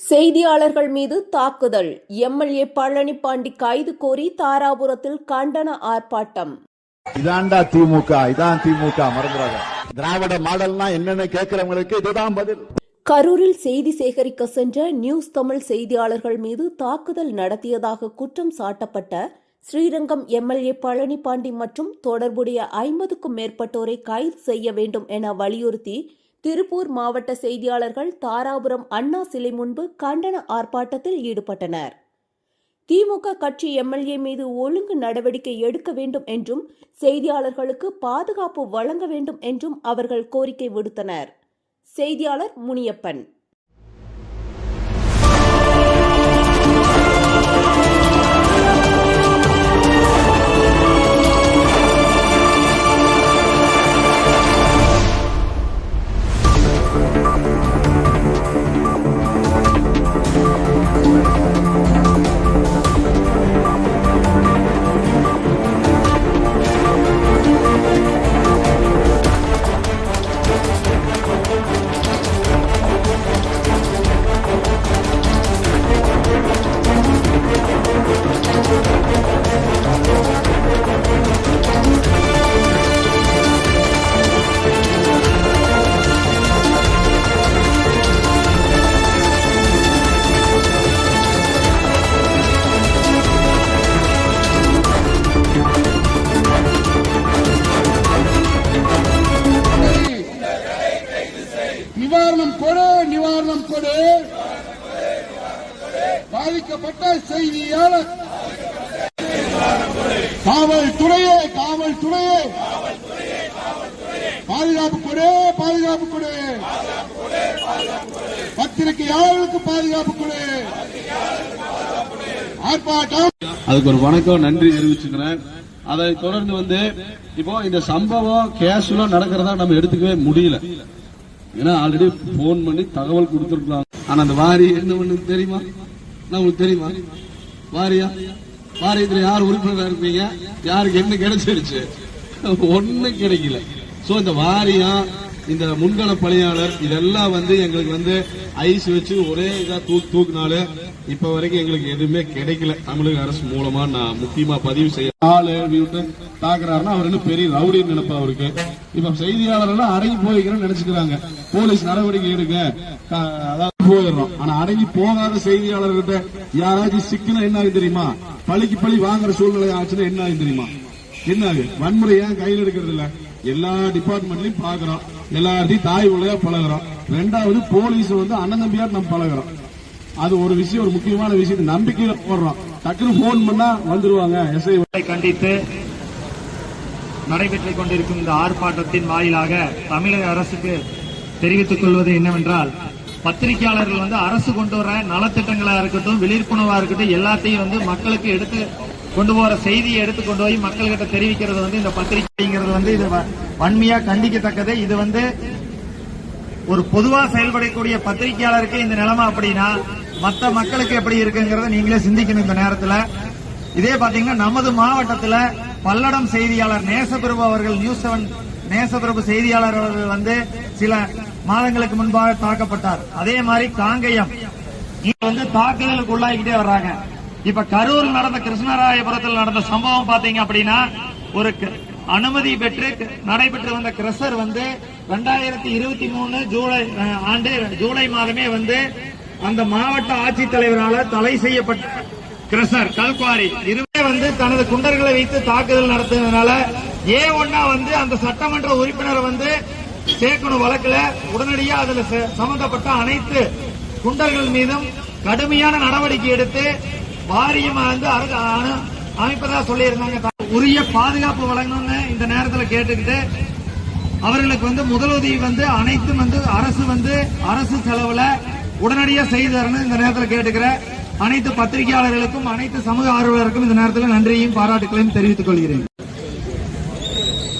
செய்தியாளர்கள் மீது தாக்குதல். எம்எல்ஏ பழனிபாண்டி கைது கோரி தாராபுரத்தில் கண்டன ஆர்ப்பாட்டம். இதான்டா திமுக இதான் திமுக மறந்துடாத திராவிட மாடல்னா என்னன்னு கேட்கிறவங்களுக்கு இதுதான் பதில். கரூரில் செய்தி சேகரிக்க சென்ற நியூஸ் தமிழ் செய்தியாளர்கள் மீது தாக்குதல் நடத்தியதாக குற்றம் சாட்டப்பட்ட ஸ்ரீரங்கம் எம்எல்ஏ பழனிபாண்டி மற்றும் தொடர்புடைய ஐம்பதுக்கும் மேற்பட்டோரை கைது செய்ய வேண்டும் என வலியுறுத்தி திருப்பூர் மாவட்ட செய்தியாளர்கள் தாராபுரம் அண்ணா சிலை முன்பு கண்டன ஆர்ப்பாட்டத்தில் ஈடுபட்டனர். திமுக கட்சி எம்எல்ஏ மீது ஒழுங்கு நடவடிக்கை எடுக்க வேண்டும் என்றும் செய்தியாளர்களுக்கு பாதுகாப்பு வழங்க வேண்டும் என்றும் அவர்கள் கோரிக்கை விடுத்தனர். செய்தியாளர் முனியப்பன். பாதிக்கப்பட்ட செய்தியாளர். காவல்துறையே காவல்துறையே. பாதுகாப்பு கொடு பாதுகாப்பு கொடு பத்திரிகையாளர்களுக்கு பாதுகாப்பு கொடு ஆர்ப்பாட்டம். அதுக்கு ஒரு வணக்கம் நன்றி தெரிவிச்சுக்கிறேன். அதை தொடர்ந்து வந்து இப்போ இந்த சம்பவம் கேஷுவலா நடக்கிறதா நம்ம எடுத்துக்கவே முடியல. ஏன்னா ஆல்ரெடி போன் பண்ணி தகவல் கொடுத்துருக்கலாம் ஆனா அந்த வாரி என்ன பண்ணு தெரியுமா? நான் உங்களுக்கு தெரியுமா? வாரியா? வாரியத்துல யார் உறுப்பினரா இருப்பீங்க? யாருக்கு என்ன கிடைச்சிருச்சு? ஒன்னும் கிடைக்கல. சோ இந்த வாரியம் இந்த முன்கள பணியாளர் இதெல்லாம் வந்து எங்களுக்கு வந்து ஐஸ் வச்சு ஒரே இதா தூக்கு தூக்குனாலும் இப்ப வரைக்கும் எங்களுக்கு எதுவுமே கிடைக்கல. தமிழக அரசு மூலமா நான் முக்கியமா பதிவு செய்ய ஆளு விட்டு தாக்குறாருன்னா அவர் என்ன பெரிய ரவுடின்னு நினைப்பா அவருக்கு. இப்ப செய்தியாளர் எல்லாம் அடங்கி போய்க்கிறேன்னு நினைச்சுக்கிறாங்க. போலீஸ் நடவடிக்கை எடுக்க அதாவது போயிடுறோம் ஆனா அடங்கி போகாத செய்தியாளர்கிட்ட யாராச்சும் சிக்கினா என்ன ஆகுது தெரியுமா? பழிக்கு பழி வாங்குற சூழ்நிலை ஆச்சுன்னா என்ன ஆகுது தெரியுமா? என்ன ஆகுது வன்முறை ஏன் கையில் எடுக்கிறது இல்ல? எல்லா டிபார்ட்மெண்ட்லயும் பாக்குறோம் எல்லாத்தையும் தாய் உலையா பழகுறோம். ரெண்டாவது போலீஸ் வந்து அண்ணன் தம்பியார் நம்ம பழகுறோம். அது ஒரு விஷயம் ஒரு முக்கியமான விஷயத்தை நம்பிக்கையில போடுறோம். டக்குனு போன் பண்ணா வந்துருவாங்க. எஸ்ஐ கண்டித்து நடைபெற்றுக் கொண்டிருக்கும் இந்த ஆர்ப்பாட்டத்தின் வாயிலாக தமிழக அரசுக்கு தெரிவித்துக் கொள்வது என்னவென்றால் பத்திரிகையாளர்கள் வந்து அரசு கொண்டு வர நலத்திட்டங்களா இருக்கட்டும் விழிப்புணர்வா இருக்கட்டும் எல்லாத்தையும் வந்து மக்களுக்கு எடுத்து கொண்டு போற செய்தியை எடுத்து கொண்டு போய் மக்கள்கிட்ட தெரிவிக்கிறது வந்து இந்த பத்திரிகைங்கிறது வந்து இது வ- வன்மையா கண்டிக்கத்தக்கது. இது வந்து ஒரு பொதுவா செயல்படக்கூடிய பத்திரிகையாளருக்கு இந்த நிலைமை அப்படின்னா மற்ற மக்களுக்கு எப்படி இருக்குங்கிறத நீங்களே சிந்திக்கணும் இந்த நேரத்துல. இதே பாத்தீங்கன்னா நமது மாவட்டத்துல பல்லடம் செய்தியாளர் நேசபிரபு அவர்கள் நியூஸ் செவன் நேசபிரபு செய்தியாளர் அவர்கள் வந்து சில மாதங்களுக்கு முன்பாக தாக்கப்பட்டார். அதே மாதிரி காங்கயம். இங்க வந்து தாக்குதலுக்கு உள்ளாகிட்டே வர்றாங்க. இப்ப கரூர் நடந்த கிருஷ்ணராயபுரத்தில் நடந்த சம்பவம் பாத்தீங்க அப்படின்னா ஒரு அனுமதி பெற்று நடைபெற்று வந்த கிரசர் வந்து ரெண்டாயிரத்தி இருபத்தி மூணு ஜூலை ஆண்டு ஜூலை மாதமே வந்து அந்த மாவட்ட ஆட்சித்தலைவரால் தலை செய்யப்பட்ட கிரசர் கல்குவாரி. இதுவே வந்து தனது குண்டர்களை வைத்து தாக்குதல் நடத்தினதுனால ஏ ஒன்னா வந்து அந்த சட்டமன்ற உறுப்பினர் வந்து சேர்க்கணும் வழக்குல உடனடியா அதுல ச- சம்பந்தப்பட்ட அனைத்து குண்டர்கள் மீதும் கடுமையான நடவடிக்கை எடுத்து வாரியம் வந்து அமைப்பதா சொல்லியிருந்தாங்க. உரிய பாதுகாப்பு வழங்கணும்னு இந்த நேரத்தில் கேட்டுக்கிட்டு அவர்களுக்கு வந்து முதலுதவி வந்து அனைத்தும் வந்து அரசு வந்து அரசு செலவுல உடனடியா செய்து தரணும் இந்த நேரத்தில் கேட்டுக்கிற அனைத்து பத்திரிகையாளர்களுக்கும் அனைத்து சமூக ஆர்வலருக்கும் இந்த நேரத்தில் நன்றியையும் பாராட்டுகளையும் தெரிவித்துக் கொள்கிறேன்.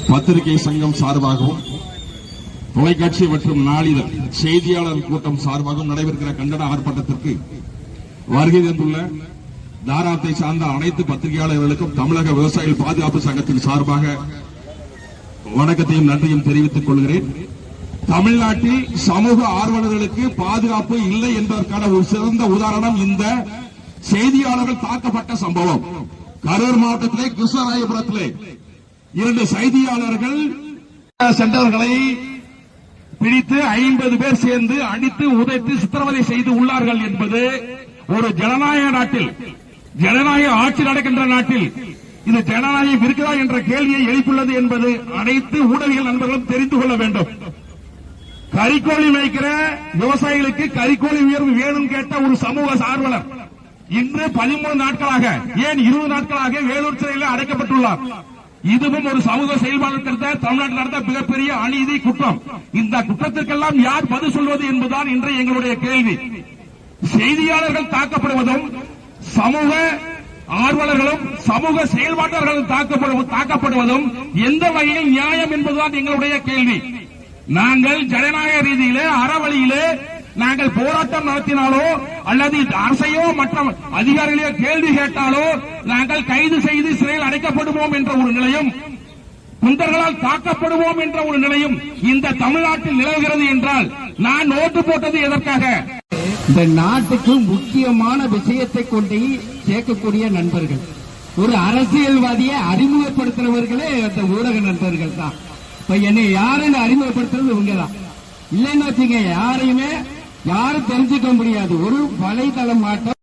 பத்திரிகை சங்கம் சார்பாகவும் தொலைக்காட்சி மற்றும் நாளிதழ் செய்தியாளர் கூட்டம் சார்பாகவும் நடைபெறுகிற கண்டன ஆர்ப்பாட்டத்திற்கு வருகை தந்துள்ள தாராத்தை சார்ந்த அனைத்து பத்திரிகையாளர்களுக்கும் தமிழக விவசாயிகள் பாதுகாப்பு சங்கத்தின் சார்பாக வணக்கத்தையும் நன்றியும் தெரிவித்துக் கொள்கிறேன். தமிழ்நாட்டில் சமூக ஆர்வலர்களுக்கு பாதுகாப்பு இல்லை என்பதற்கான ஒரு சிறந்த உதாரணம் இந்த செய்தியாளர்கள் தாக்கப்பட்ட சம்பவம். கரூர் மாவட்டத்திலே கிருஷ்ணராயபுரத்திலே இரண்டு செய்தியாளர்கள் சென்றவர்களை பிடித்து ஐம்பது பேர் சேர்ந்து அடித்து உதைத்து சித்திரவதை செய்து உள்ளார்கள் என்பது ஒரு ஜனநாயக நாட்டில் ஜனநாயக ஆட்சி நடக்கின்ற நாட்டில் இது ஜனநாயகம் இருக்கிறதா என்ற கேள்வியை எழுப்பியுள்ளது என்பது அனைத்து ஊடக நண்பர்களும் தெரிந்து கொள்ள வேண்டும். கறிக்கோழி வைக்கிற விவசாயிகளுக்கு கறிக்கோழி உயர்வு வேணும் கேட்ட ஒரு சமூக சார்வலர் இன்று பதிமூணு நாட்களாக ஏன் இருபது நாட்களாக வேலூர் சிறையில் அடைக்கப்பட்டுள்ளார். இதுவும் ஒரு சமூக செயல்பாடு நடந்த தமிழ்நாட்டில் நடந்த மிகப்பெரிய அநீதி குற்றம். இந்த குற்றத்திற்கெல்லாம் யார் பதில் சொல்வது என்பதுதான் இன்று எங்களுடைய கேள்வி. செய்தியாளர்கள் தாக்கப்படுவதும் சமூக ஆர்வலர்களும் சமூக செயல்பாட்டாளர்களும் தாக்கப்படுவதும் தாக்கப்படுவதும் எந்த வகையில் நியாயம் என்பதுதான் எங்களுடைய கேள்வி. நாங்கள் ஜனநாயக ரீதியிலே அறவழியிலே நாங்கள் போராட்டம் நடத்தினாலோ அல்லது அரசையோ மற்ற அதிகாரிகளையோ கேள்வி கேட்டாலோ நாங்கள் கைது செய்து சிறையில் அடைக்கப்படுவோம் என்ற ஒரு நிலையும் குந்தர்களால் தாக்கப்படுவோம் என்ற ஒரு நிலையும் இந்த தமிழ்நாட்டில் நிலவுகிறது என்றால் நான் ஓட்டு போட்டது எதற்காக? இந்த நாட்டுக்கு முக்கியமான விஷயத்தை கொண்டு சேர்க்கக்கூடிய நண்பர்கள் ஒரு அரசியல்வாதியை அறிமுகப்படுத்துறவர்களே அந்த ஊடக நண்பர்கள் தான். இப்ப என்னை யாருன்னு அறிமுகப்படுத்துறது இவங்க தான் இல்லைன்னு வச்சுங்க யாரையுமே யாரும் தெரிஞ்சுக்க முடியாது. ஒரு வலைதளம் மாட்டம்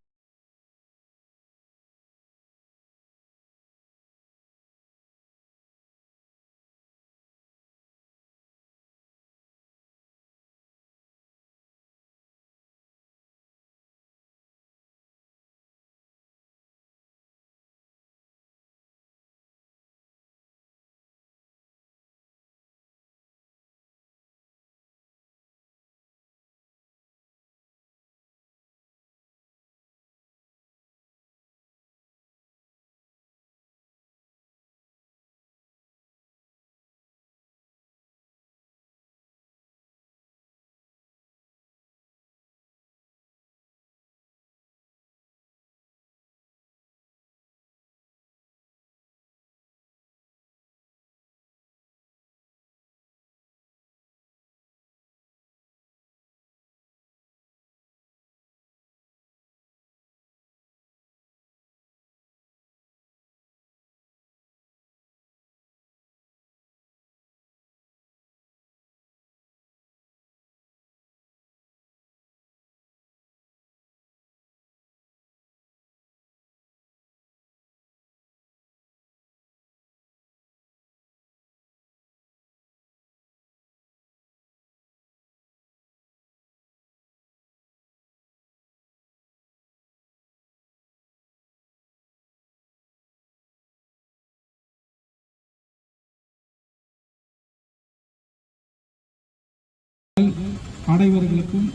அனைவர்களுக்கும்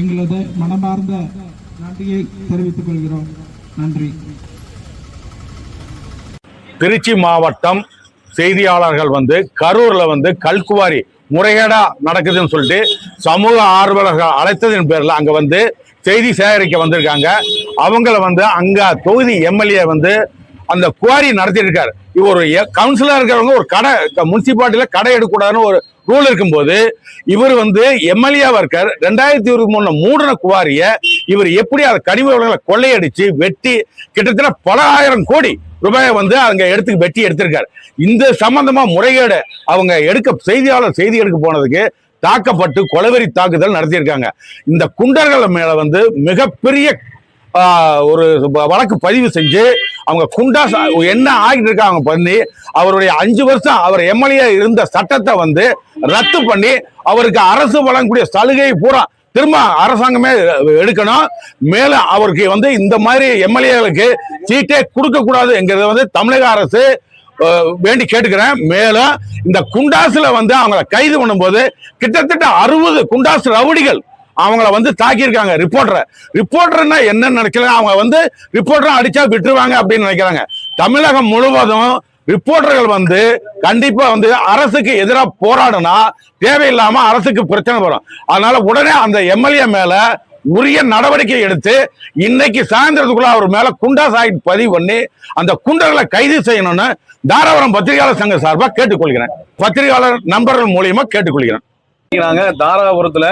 எங்களது மனமார்ந்த நன்றியை தெரிவித்துக் கொள்கிறோம். நன்றி. திருச்சி மாவட்டம் செய்தியாளர்கள் வந்து கரூர்ல வந்து கல்குவாரி முறைகேடா நடக்குதுன்னு சொல்லிட்டு சமூக ஆர்வலர்கள் அழைத்ததின் பேர்ல அங்க வந்து செய்தி சேகரிக்க வந்திருக்காங்க. அவங்கள வந்து அங்க தொகுதி எம்எல்ஏ வந்து அந்த குவாரி நடத்திட்டு இருக்காரு இவர் ஒரு கவுன்சிலர் இருக்கிறவங்க ஒரு கடை முனிசிபாலிட்டியில கடை எடுக்கக்கூடாதுன்னு ஒரு ரூல் இருக்கும்போது இவர் வந்து எம்எல்ஏ இருக்கார். ரெண்டாயிரத்தி இருபத்தி மூணு மூடின குவாரிய இவர் எப்படி அதை கனிம வளங்களை கொள்ளையடிச்சு வெட்டி கிட்டத்தட்ட பல ஆயிரம் கோடி ரூபாயை வந்து அங்க எடுத்து வெட்டி எடுத்திருக்காரு. இந்த சம்பந்தமா முறைகேடு அவங்க எடுக்க செய்தியாளர் செய்தி எடுக்க போனதுக்கு தாக்கப்பட்டு கொலவெறி தாக்குதல் நடத்தியிருக்காங்க. இந்த குண்டர்கள் மேல வந்து மிகப்பெரிய ஒரு வழக்கு பதிவு செஞ்சு அவங்க குண்டா என்ன ஆகிட்டு இருக்காங்க பண்ணி அவருடைய அஞ்சு வருஷம் அவர் எம்எல்ஏ இருந்த சட்டத்தை வந்து ரத்து பண்ணி அவருக்கு அரசு வழங்கக்கூடிய சலுகை பூரா திரும்ப அரசாங்கமே எடுக்கணும். மேலும் அவருக்கு வந்து இந்த மாதிரி எம்எல்ஏகளுக்கு சீட்டே கொடுக்க கூடாதுங்கிறத வந்து தமிழக அரசு வேண்டி கேட்டுக்கிறேன். மேலும் இந்த குண்டாசுல வந்து அவங்கள கைது பண்ணும்போது கிட்டத்தட்ட அறுபது குண்டாசு ரவுடிகள் அவங்கள வந்து தாக்கியிருக்காங்க. ரிப்போர்ட்டரை ரிப்போர்ட்டர்னா என்னன்னு நினைக்கல? அவங்க வந்து ரிப்போர்ட்டரை அடிச்சா விட்டுருவாங்க அப்படின்னு நினைக்கிறாங்க. தமிழகம் முழுவதும் ரிப்போர்ட்டர்கள் வந்து கண்டிப்பா வந்து அரசுக்கு எதிராக போராடினா தேவையில்லாம அரசுக்கு பிரச்சனை வரும். அதனால உடனே அந்த எம்எல்ஏ மேல உரிய நடவடிக்கை எடுத்து இன்னைக்கு சாயந்தரத்துக்குள்ள அவர் மேல குண்டா சாயிட் பதிவு பண்ணி அந்த குண்டர்களை கைது செய்யணும்னு தாராபுரம் பத்திரிகையாளர் சங்க சார்பாக கேட்டுக்கொள்கிறேன். பத்திரிகையாளர் நண்பர்கள் மூலியமா கேட்டுக்கொள்கிறேன். நாங்க தாராபுரத்துல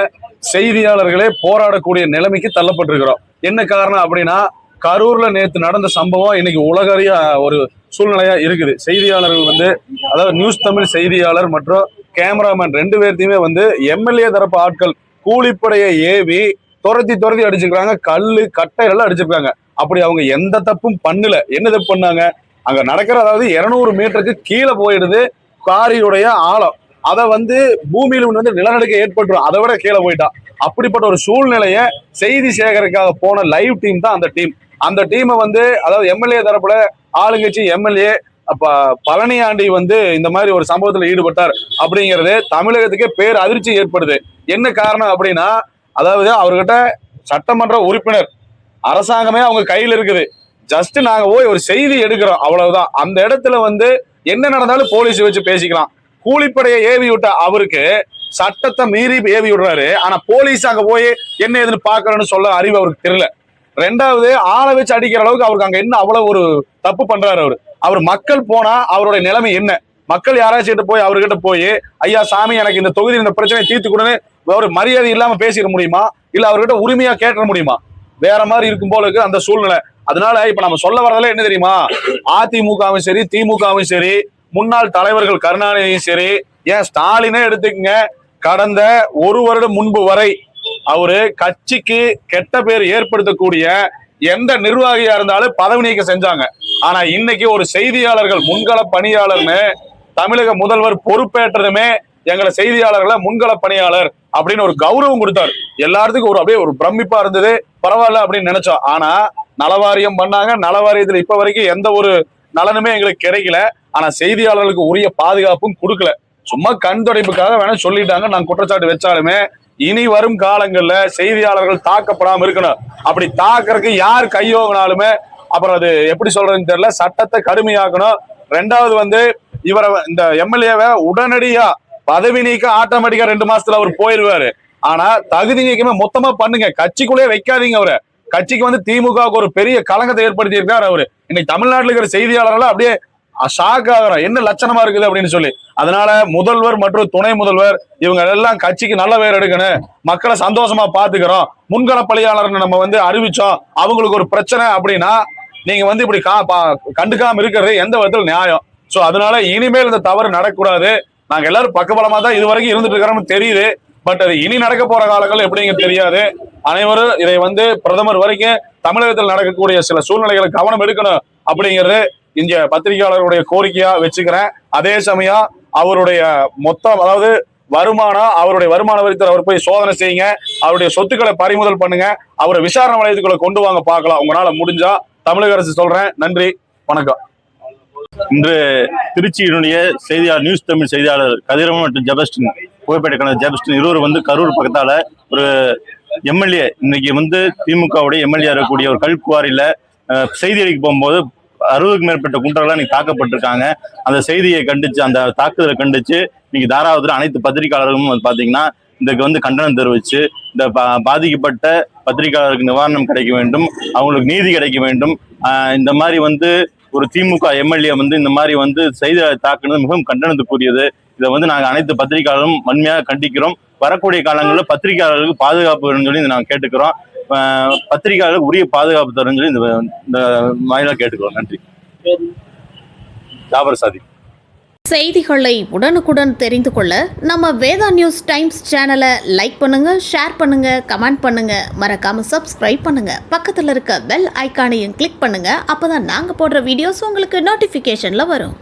செய்தியாளர்களே போராடக்கூடிய நிலைமைக்கு தள்ளப்பட்டிருக்கிறோம். என்ன காரணம் அப்படின்னா கரூர்ல நேற்று நடந்த சம்பவம் இன்னைக்கு உலகறிய ஒரு சூழ்நிலையா இருக்குது. செய்தியாளர்கள் வந்து அதாவது நியூஸ் தமிழ் செய்தியாளர் மற்றும் கேமராமேன் ரெண்டு பேர்த்தையுமே வந்து எம்எல்ஏ தரப்பு ஆட்கள் கூலிப்படையை ஏவி துரத்தி துரத்தி அடிச்சிருக்காங்க கல்லு கட்டைகள் அடிச்சிருக்காங்க. அப்படி அவங்க எந்த தப்பும் பண்ணல. என்ன தப்பு பண்ணாங்க? அங்க நடக்கிற அதாவது இருநூறு மீட்டருக்கு கீழே போயிடுது காரியுடைய ஆழம். அதை வந்து பூமியில் வந்து நிலநடுக்கம் ஏற்பட்டுரும். அதை விட கீழே போயிட்டா. அப்படிப்பட்ட ஒரு சூழ்நிலையை செய்தி சேகரிக்காக போன லைவ் டீம் தான் அந்த டீம் அந்த டீமை வந்து அதாவது எம்எல்ஏ தரப்புல ஆளுங்கட்சி எம்எல்ஏ அப்ப பழனியாண்டி வந்து இந்த மாதிரி ஒரு சம்பவத்துல ஈடுபட்டார். அப்படிங்கிறது தமிழகத்துக்கே பேர் அதிர்ச்சி ஏற்படுது. என்ன காரணம் அப்படின்னா அதாவது அவர்கிட்ட சட்டமன்ற உறுப்பினர் அரசாங்கமே அவங்க கையில் இருக்குது. ஜஸ்ட் நாங்க போய் ஒரு செய்தி எடுக்கிறோம் அவ்வளவுதான். அந்த இடத்துல வந்து என்ன நடந்தாலும் போலீஸ் வச்சு பேசிக்கலாம். கூலிப்படையை ஏவி விட்ட அவருக்கு சட்டத்தை மீறி ஏவி விடுறாரு. ஆனா போலீஸ் அங்க போய் என்ன ஏதுன்னு பாக்கணும்னு சொல்ல அறிவு அவருக்கு தெரியல. ரெண்டாவது ஆளை வச்சு அடிக்கிற அளவுக்கு அவருக்கு அங்க என்ன அவ்வளவு ஒரு தப்பு பண்றாரு அவரு. அவர் மக்கள் போனா அவருடைய நிலைமை என்ன? மக்கள் யாராச்சும் கிட்ட போய் அவர்கிட்ட போய் ஐயா சாமி எனக்கு இந்த தொகுதி இந்த பிரச்சனையை தீர்த்து கொடுன்னு ஒரு மரியாதை இல்லாம பேசிட முடியுமா? இல்ல அவர்கிட்ட உரிமையா கேட்ட முடியுமா? வேற மாதிரி இருக்கும் போல இருக்கு அந்த சூழ்நிலை. அதனால இப்ப நம்ம சொல்ல வரதுல என்ன தெரியுமா? அதிமுகவும் சரி திமுகவும் சரி முன்னாள் தலைவர்கள் கருணாநிதியும் சரி ஏன் ஸ்டாலினே எடுத்துக்கங்க. கடந்த ஒரு வருடம் முன்பு வரை அவரு கட்சிக்கு கெட்ட பேர் ஏற்படுத்தக்கூடிய எந்த நிர்வாகியா இருந்தாலும் பதவி நீக்கம் செஞ்சாங்க. ஆனா இன்னைக்கு ஒரு செய்தியாளர்கள் முன்கள பணியாளர்னு தமிழக முதல்வர் பொறுப்பேற்றதுமே எங்களை செய்தியாளர்களை முன்கள பணியாளர் அப்படின்னு ஒரு கௌரவம் கொடுத்தாரு. எல்லாத்துக்கும் ஒரு அப்படியே ஒரு பிரமிப்பா இருந்தது. பரவாயில்ல அப்படின்னு நினைச்சோம். ஆனா நலவாரியம் பண்ணாங்க. நலவாரியத்துல இப்ப வரைக்கும் எந்த ஒரு நலனுமே எங்களுக்கு கிடைக்கல. ஆனா செய்தியாளர்களுக்கு உரிய பாதுகாப்பும் கொடுக்கல. சும்மா கண் துடைப்புக்காக வேணா சொல்லிட்டாங்க. நான் குற்றச்சாட்டு வச்சாலுமே இனி வரும் காலங்கள்ல செய்தியாளர்கள் தாக்கப்படாம இருக்கணும். அப்படி தாக்கறதுக்கு யார் கையோகினாலுமே அப்புறம் அது எப்படி சொல்றதுன்னு தெரியல. சட்டத்தை கடுமையாக்கணும். ரெண்டாவது வந்து இவரை இந்த எம்எல்ஏவை உடனடியா பதவி நீக்க ஆட்டோமேட்டிக்கா ரெண்டு மாசத்துல அவர் போயிருவாரு. ஆனா தகுதி நீக்கமே மொத்தமா பண்ணுங்க. கட்சிக்குள்ளே வைக்காதீங்க அவரை. கட்சிக்கு வந்து திமுகவுக்கு ஒரு பெரிய களங்கத்தை ஏற்படுத்தி இருக்காரு அவரு. இன்னைக்கு தமிழ்நாட்டில் இருக்கிற செய்தியாளர்கள் அப்படியே ஷாக் ஆகிறோம் என்ன லட்சணமா இருக்குது அப்படின்னு சொல்லி. அதனால முதல்வர் மற்றும் துணை முதல்வர் இவங்க எல்லாம் கட்சிக்கு நல்ல பேர் எடுக்கணும். மக்களை சந்தோஷமா பாத்துக்கிறோம். முன்கள பணியாளர் நம்ம வந்து அறிவிச்சோம். அவங்களுக்கு ஒரு பிரச்சனை அப்படின்னா நீங்க வந்து இப்படி கா பா- கண்டுக்காம இருக்கிறது எந்த விதத்தில் நியாயம். சோ அதனால இனிமேல் இந்த தவறு நடக்கக்கூடாது. நாங்க எல்லாரும் பக்கபலமா தான் இது வரைக்கும் இருந்துட்டு இருக்கிறோம்னு தெரியுது. பட் அது இனி நடக்க போற காலங்கள் எப்படிங்க தெரியாது. அனைவரும் இதை வந்து பிரதமர் வரைக்கும் தமிழகத்தில் நடக்கக்கூடிய சில சூழ்நிலைகளை கவனம் எடுக்கணும் அப்படிங்கிறது இங்க பத்திரிகையாளருடைய கோரிக்கையா வச்சுக்கிறேன். அதே சமயம் அவருடைய மொத்தம் அதாவது வருமானம் அவருடைய வருமான வரித்தர் அவர் போய் சோதனை செய்யுங்க. அவருடைய சொத்துக்களை பறிமுதல் பண்ணுங்க. அவரை விசாரணை வளையத்துக்குள்ள கொண்டு வாங்க பார்க்கலாம். உங்களால முடிஞ்சா தமிழக அரசு சொல்றேன். நன்றி வணக்கம். இன்று திருச்சியினுடைய செய்தியாளர் நியூஸ் தமிழ் செய்தியாளர் கதிரவன் மற்றும் ஜபஸ்டின் புகைப்பேட்டை கணவர் ஜபஸ்டின் இருவர் வந்து கரூர் பக்கத்தால ஒரு எம்எல்ஏ இன்னைக்கு வந்து திமுகவுடைய எம்எல்ஏ இருக்கக்கூடிய ஒரு கல்குவாரியில செய்தி அளிக்க போகும்போது அறுபதுக்கு மேற்பட்ட குண்டர்கள் இன்னைக்கு தாக்கப்பட்டிருக்காங்க. அந்த செய்தியை கண்டிச்சு அந்த தாக்குதலை கண்டிச்சு இன்னைக்கு தாராவத்தில் அனைத்து பத்திரிகையாளர்களும் வந்து பாத்தீங்கன்னா இதுக்கு வந்து கண்டனம் தெரிவிச்சு இந்த பா- பாதிக்கப்பட்ட பத்திரிகையாளருக்கு நிவாரணம் கிடைக்க வேண்டும் அவங்களுக்கு நீதி கிடைக்க வேண்டும். இந்த மாதிரி வந்து ஒரு திமுக எம்எல்ஏ வந்து இந்த மாதிரி வந்து செய்தியாளர் தாக்குனது மிகவும் கண்டனத்துக்குரியது. இதை வந்து நாங்கள் அனைத்து பத்திரிகையாளரும் வன்மையாக கண்டிக்கிறோம். வரக்கூடிய காலங்களில் பத்திரிகையாளர்களுக்கு பாதுகாப்பு வேணும்னு சொல்லி நாங்கள் கேட்டுக்கிறோம். ஆஹ் பத்திரிகையாளர்களுக்கு உரிய பாதுகாப்பு தரும்னு சொல்லி இந்த இந்த வாயிலாக கேட்டுக்கிறோம். நன்றி. ஜாபர் சாதி. செய்திகளை உடனுக்குடன் தெரிந்து கொள்ள நம்ம வேதா நியூஸ் டைம்ஸ் சேனலை லைக் பண்ணுங்க ஷேர் பண்ணுங்க கமெண்ட் பண்ணுங்க. மறக்காம சப்ஸ்கிரைப் பண்ணுங்க. பக்கத்தில் இருக்க பெல் ஐகானையும் கிளிக் பண்ணுங்க. அப்பதான் நாங்க போடுற வீடியோஸ் உங்களுக்கு நோட்டிஃபிகேஷன்ல வரும்.